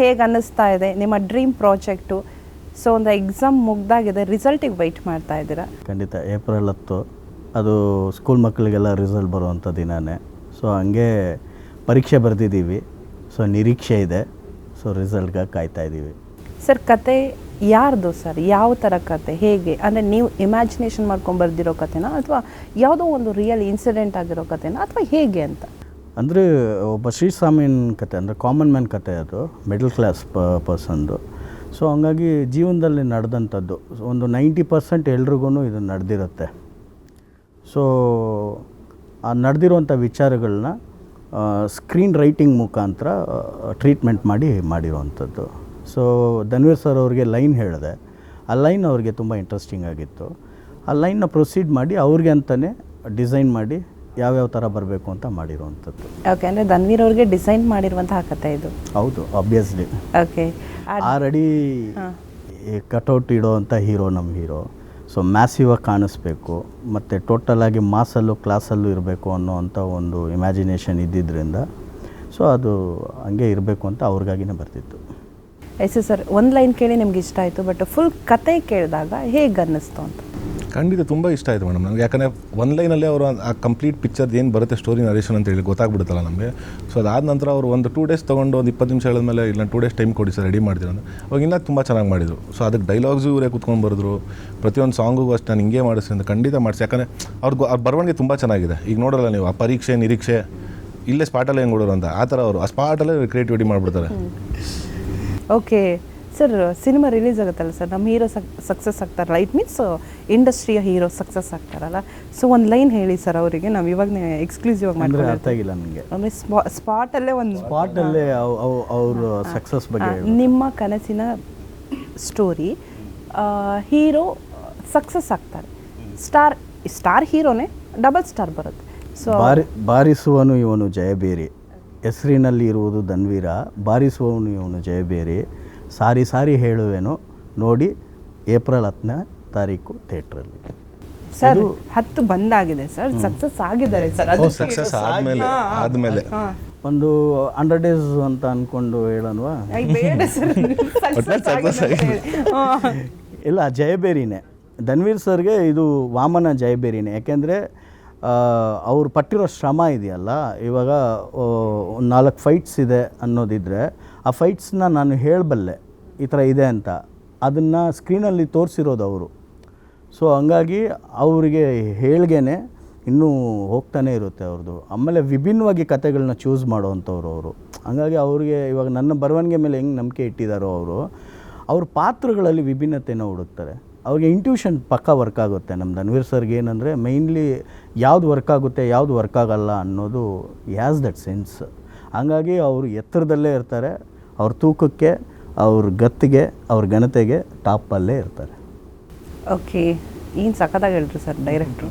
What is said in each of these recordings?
ಹೇಗೆ ಅನ್ನಿಸ್ತಾ ಇದೆ ನಿಮ್ಮ ಡ್ರೀಮ್ ಪ್ರಾಜೆಕ್ಟು ಸೊ ಒಂದು ಎಕ್ಸಾಮ್ ಮುಗ್ದಾಗಿದೆ ರಿಸಲ್ಟಿಗೆ ವೆಯ್ಟ್ ಮಾಡ್ತಾ ಇದ್ದೀರಾ? ಖಂಡಿತ ಏಪ್ರಿಲ್ ಹತ್ತು ಅದು ಸ್ಕೂಲ್ ಮಕ್ಕಳಿಗೆಲ್ಲ ರಿಸಲ್ಟ್ ಬರುವಂಥ ದಿನವೇ ಸೊ ಹಂಗೆ ಪರೀಕ್ಷೆ ಬರೆದಿದ್ದೀವಿ. ಸೊ ನಿರೀಕ್ಷೆ ಇದೆ. ಸೊ ರಿಸಲ್ಟ್ಗೆ ಕಾಯ್ತಾ ಇದ್ದೀವಿ. ಸರ್ ಕತೆ ಯಾರ್ದು ಸರ್ ಯಾವ ಥರ ಕತೆ? ಹೇಗೆ? ಅಂದರೆ ನೀವು ಇಮ್ಯಾಜಿನೇಷನ್ ಮಾಡ್ಕೊಂಡು ಬರ್ದಿರೋ ಕತೆನಾ? ಅಥವಾ ಯಾವುದೋ ಒಂದು ರಿಯಲ್ ಇನ್ಸಿಡೆಂಟ್ ಆಗಿರೋ ಕತೆನಾ? ಅಥವಾ ಹೇಗೆ ಅಂತ? ಅಂದರೆ ಒಬ್ಬ ಶ್ರೀಸ್ವಾಮಿನ ಕತೆ, ಅಂದರೆ ಕಾಮನ್ ಮ್ಯಾನ್ ಕತೆ ಅದು ಮಿಡಲ್ ಕ್ಲಾಸ್ ಪರ್ಸನ್ದು ಸೊ ಹಂಗಾಗಿ ಜೀವನದಲ್ಲಿ ನಡೆದಂಥದ್ದು, ಒಂದು ನೈಂಟಿ ಪರ್ಸೆಂಟ್ ಎಲ್ರಿಗೂ ಇದು ನಡೆದಿರುತ್ತೆ. ಸೊ ಆ ನಡೆದಿರುವಂಥ ವಿಚಾರಗಳನ್ನ ಸ್ಕ್ರೀನ್ ರೈಟಿಂಗ್ ಮುಖಾಂತರ ಟ್ರೀಟ್ಮೆಂಟ್ ಮಾಡಿ ಮಾಡಿರುವಂಥದ್ದು. ಸೊ ಧನ್ವೀರ್ ಸರ್ ಅವ್ರಿಗೆ ಲೈನ್ ಹೇಳಿದೆ. ಆ ಲೈನ್ ಅವ್ರಿಗೆ ತುಂಬ ಇಂಟ್ರೆಸ್ಟಿಂಗ್ ಆಗಿತ್ತು. ಆ ಲೈನ್ನ ಪ್ರೊಸೀಡ್ ಮಾಡಿ ಅವ್ರಿಗೆ ಅಂತಲೇ ಡಿಸೈನ್ ಮಾಡಿ ಯಾವ್ಯಾವ ಥರ ಬರಬೇಕು ಅಂತ ಮಾಡಿರುವಂಥದ್ದು. ಓಕೆ ಅಂದರೆ ಧನ್ವೀರ್ ಅವ್ರಿಗೆ ಡಿಸೈನ್ ಮಾಡಿರುವಂತಹ ಕತೆ ಇದು. ಹೌದು ಆಬ್ವಿಯಸ್ಲಿ ಓಕೆ ಆಲ್ರೆಡಿ ಕಟೌಟ್ ಇಡೋವಂಥ ಹೀರೋ ನಮ್ಮ ಹೀರೋ ಸೊ ಮ್ಯಾಸಿವಾಗಿ ಕಾಣಿಸ್ಬೇಕು ಮತ್ತು ಟೋಟಲಾಗಿ ಮಾಸಲ್ಲೂ ಕ್ಲಾಸಲ್ಲೂ ಇರಬೇಕು ಅನ್ನೋವಂಥ ಒಂದು ಇಮ್ಯಾಜಿನೇಷನ್ ಇದ್ದಿದ್ದರಿಂದ ಸೊ ಅದು ಹಂಗೆ ಇರಬೇಕು ಅಂತ ಅವ್ರಿಗಾಗಿನೇ ಬರ್ತಿತ್ತು. ಎಸ್ ಸರ್ ಒಂದು ಲೈನ್ ಕೇಳಿ ನಿಮ್ಗೆ ಇಷ್ಟ ಆಯಿತು ಬಟ್ ಫುಲ್ ಕತೆ ಕೇಳಿದಾಗ ಹೇಗೆ ಅನ್ನಿಸ್ತು ಅಂತ? ಖಂಡಿತ ತುಂಬ ಇಷ್ಟ ಆಯಿತು ಮೇಡಮ್. ನನಗೆ ಯಾಕಂದರೆ ಒನ್ ಲೈನಲ್ಲೇ ಅವರು ಆ ಕಂಪ್ಲೀಟ್ ಪಿಕ್ಚರ್ದು ಏನು ಬರುತ್ತೆ ಸ್ಟೋರಿ ನರೇಷನ್ ಅಂತ ಹೇಳಿ ಗೊತ್ತಾಗ್ಬಿಡುತ್ತಲ್ಲ ನಮಗೆ. ಸೊ ಅದಾದ ನಂತರ ಅವರು ಒಂದು ಟೂ ಡೇಸ್ ತೊಗೊಂಡು ಒಂದು ಇಪ್ಪತ್ತು ನಿಮಿಷ ಹೇಳಿದ್ಮೇಲೆ ಇಲ್ಲ ಟೂ ಡೇಸ್ ಟೈಮ್ ಕೊಡಿ ಸರ್ ರೆಡಿ ಮಾಡ್ತೀರ ಅಂತ. ಅವಾಗ ಇನ್ನೂ ತುಂಬ ಚೆನ್ನಾಗಿ ಮಾಡಿದರು. ಸೊ ಅದಕ್ಕೆ ಡೈಲಾಗ್ಸು ಇವರೇ ಕುತ್ಕೊಂಡು ಬರೆದ್ರು. ಪ್ರತಿಯೊಂದು ಸಾಂಗಿಗೂ ಅಷ್ಟು ನಾನು ಹಿಂಗೆ ಮಾಡಿಸಿ ಅಂತ ಖಂಡಿತ ಮಾಡಿಸಿ. ಯಾಕಂದರೆ ಅವ್ರಿಗೆ ಅವ್ರ ಬರವಣಿಗೆ ತುಂಬ ಚೆನ್ನಾಗಿದೆ. ಈಗ ನೋಡಲ್ಲ ನೀವು, ಆ ಪರೀಕ್ಷೆ, ನಿರೀಕ್ಷೆ, ಇಲ್ಲೇ ಸ್ಪಾಟಲ್ಲೇ ಹೆಂಗೆ ಕೊಡೋರು ಅಂತ. ಆ ಥರ ಅವರು, ಆ ಸ್ಪಾಟಲ್ಲೇ ಕ್ರಿಯೇಟಿವಿಟಿ ಮಾಡಿಬಿಡ್ತಾರೆ. ಓಕೆ ಸರ್ ಸಿನಿಮಾ ರಿಲೀಸ್ ಆಗುತ್ತಲ್ಲ ಸರ್? ನಮ್ಮ ಹೀರೋ ಸಕ್ಸಸ್ ಆಗ್ತಾರಲ್ಲ? ಇಟ್ ಮೀನ್ಸ್ ಇಂಡಸ್ಟ್ರಿಯ ಹೀರೋ ಸಕ್ಸಸ್ ಆಗ್ತಾರಲ್ಲ? ಸೊ ಒಂದು ಲೈನ್ ಹೇಳಿ ಸರ್ ಅವರಿಗೆ. ನಾವು ಇವಾಗ ಎಕ್ಸ್ಕ್ಲೂಸಿವ್ ಆಗಿ ಮಾಡ್ಕೊಂಡು ಅರ್ಥ ಆಗಿಲ್ಲ ನನಗೆ ಅಂದರೆ ಸ್ಪಾಟಲ್ಲೇ ಒಂದು ಸ್ಪಾಟಲ್ಲೇ ಅವರು ಸಕ್ಸಸ್ ಬಗ್ಗೆ ನಿಮ್ಮ ಕನಸಿನ ಸ್ಟೋರಿ ಹೀರೋ ಸಕ್ಸಸ್ ಆಗ್ತಾರೆ. ಸ್ಟಾರ್ ಸ್ಟಾರ್ ಹೀರೋನೇ ಡಬಲ್ ಸ್ಟಾರ್ ಬರುತ್ತೆ. ಸೊ ಬಾರಿ ಬಾರಿಸುವನು ಇವನು ಜಯಬೇರಿ ಹೆಸರಿನಲ್ಲಿ ಇರುವುದು ಧನ್ವೀರ ಬಾರಿಸುವವನು ಇವನು ಜಯಬೇರಿ ಸಾರಿ ಸಾರಿ ಹೇಳುವೆನು ನೋಡಿ ಏಪ್ರಿಲ್ ಹತ್ತನೇ ತಾರೀಕು ಥಿಯೇಟ್ರಲ್ಲಿ. ಸರ್ ಹತ್ತು ಬಂದಾಗಿದೆ ಸರ್ ಸಕ್ಸಸ್ ಆಗಿದ್ದಾರೆ ಸರ್. ಅದು ಸಕ್ಸಸ್ ಆದಮೇಲೆ ಆದಮೇಲೆ. ಒಂದು ಹಂಡ್ರೆಡ್ ಡೇಸ್ ಅಂತ ಅನ್ಕೊಂಡು ಹೇಳನ್ವಾ ಇಲ್ಲ ಜಯಬೇರಿನೇ. ಧನ್ವೀರ್ ಸರ್ಗೆ ಇದು ವಾಮನ ಜಯಬೇರಿನೇ. ಯಾಕೆಂದರೆ ಅವ್ರು ಪಟ್ಟಿರೋ ಶ್ರಮ ಇದೆಯಲ್ಲ ಇವಾಗ ಒಂದು ನಾಲ್ಕು ಫೈಟ್ಸ್ ಇದೆ ಅನ್ನೋದಿದ್ರೆ ಆ ಫೈಟ್ಸ್ನ ನಾನು ಹೇಳಬಲ್ಲೆ. ಈ ಥರ ಇದೆ ಅಂತ. ಅದನ್ನು ಸ್ಕ್ರೀನಲ್ಲಿ ತೋರಿಸಿರೋದು ಅವರು. ಸೊ ಹಂಗಾಗಿ ಅವರಿಗೆ ಹೇಳ್ಗೆನೆ ಇನ್ನೂ ಹೋಗ್ತಾನೆ ಇರುತ್ತೆ ಅವ್ರದ್ದು. ಆಮೇಲೆ ವಿಭಿನ್ನವಾಗಿ ಕತೆಗಳನ್ನ ಚೂಸ್ ಮಾಡೋವಂಥವ್ರು ಅವರು. ಹಂಗಾಗಿ ಅವ್ರಿಗೆ ಇವಾಗ ನನ್ನ ಬರವಣಿಗೆ ಮೇಲೆ ಹೆಂಗೆ ನಂಬಿಕೆ ಇಟ್ಟಿದ್ದಾರೋ ಅವರು, ಅವ್ರ ಪಾತ್ರಗಳಲ್ಲಿ ವಿಭಿನ್ನತೆನ ಹುಡುಕ್ತಾರೆ. ಅವ್ರಿಗೆ ಇಂಟ್ಯೂಷನ್ ಪಕ್ಕ ವರ್ಕ್ ಆಗುತ್ತೆ. ನಮ್ಮ ಧನ್ವೀರ್ ಸರ್ಗೆ ಏನಂದರೆ ಮೈನ್ಲಿ ಯಾವ್ದು ವರ್ಕ್ ಆಗುತ್ತೆ, ಯಾವ್ದು ವರ್ಕ್ ಆಗಲ್ಲ ಅನ್ನೋದು ಹ್ಯಾಸ್ ದಟ್ ಸೆನ್ಸ್ ಹಂಗಾಗಿ ಅವರು ಎತ್ತರದಲ್ಲೇ ಇರ್ತಾರೆ. ಅವ್ರ ತೂಕಕ್ಕೆ ಅವ್ರ ಗತ್ತಿಗೆ ಅವ್ರ ಘನತೆಗೆ ಟಾಪಲ್ಲೇ ಇರ್ತಾರೆ. ಓಕೆ ಏನು ಸಖತ್ತಾಗಿ ಹೇಳ್ರಿ ಸರ್ ಡೈರೆಕ್ಟ್ರು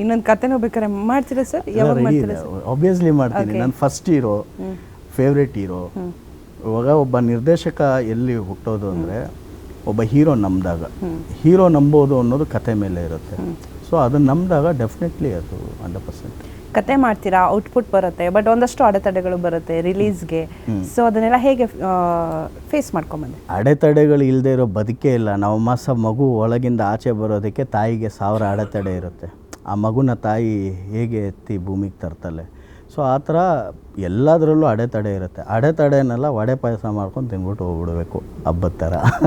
ಇನ್ನೊಂದು ಕತೆನೂ ಬೇಕಾದ್ರೆ ಮಾಡ್ತೀರಾ ಸರ್? ಯಾವಾಗ ಮಾಡ್ತೀರಾ ಸರ್? ಆಬ್ವಿಯಸ್ಲಿ ಮಾಡ್ತೀನಿ. ನಾನು ಫಸ್ಟ್ ಹೀರೋ ಫೇವ್ರೇಟ್ ಹೀರೋ ಇವಾಗ ಒಬ್ಬ ನಿರ್ದೇಶಕ ಎಲ್ಲಿ ಹುಟ್ಟೋದು ಅಂದರೆ ಒಬ್ಬ ಹೀರೋ ನಂಬಿದಾಗ ಹೀರೋ ನಂಬೋದು ಅನ್ನೋದು ಕತೆ ಮೇಲೆ ಇರುತ್ತೆ. ಸೊ ಅದನ್ನು ನಂಬಿದಾಗ ಡೆಫಿನೆಟ್ಲಿ ಅದು ಹಂಡ್ರೆಡ್ ಪರ್ಸೆಂಟ್ ಕತೆ ಮಾಡ್ತೀರಾ ಔಟ್ಪುಟ್ ಬರುತ್ತೆ ಬಟ್ ಒಂದಷ್ಟು ಅಡೆತಡೆಗಳು ಬರುತ್ತೆ ರಿಲೀಸ್ಗೆ ಸೊ ಅದನ್ನೆಲ್ಲ ಹೇಗೆ ಫೇಸ್ ಮಾಡ್ಕೊಂಬಂದೆ? ಅಡೆತಡೆಗಳು ಇಲ್ಲದೆ ಇರೋ ಬದುಕೇ ಇಲ್ಲ. ನಾವು ಮಾಸ ಮಗು ಒಳಗಿಂದ ಆಚೆ ಬರೋದಕ್ಕೆ ತಾಯಿಗೆ ಸಾವಿರ ಅಡೆತಡೆ ಇರುತ್ತೆ. ಆ ಮಗುನ ತಾಯಿ ಹೇಗೆ ಎತ್ತಿ ಭೂಮಿಗೆ ತರ್ತಾಳೆ? ಸೊ ಆ ಥರ ಎಲ್ಲದರಲ್ಲೂ ಅಡೆತಡೆ ಇರುತ್ತೆ. ಅಡೆತಡೆನೆಲ್ಲ ವಡೆ ಪಾಯಸ ಮಾಡ್ಕೊಂಡು ತಿನ್ಬಿಟ್ಟು ಹೋಗ್ಬಿಡ್ಬೇಕು ಹಬ್ಬದ ಥರ.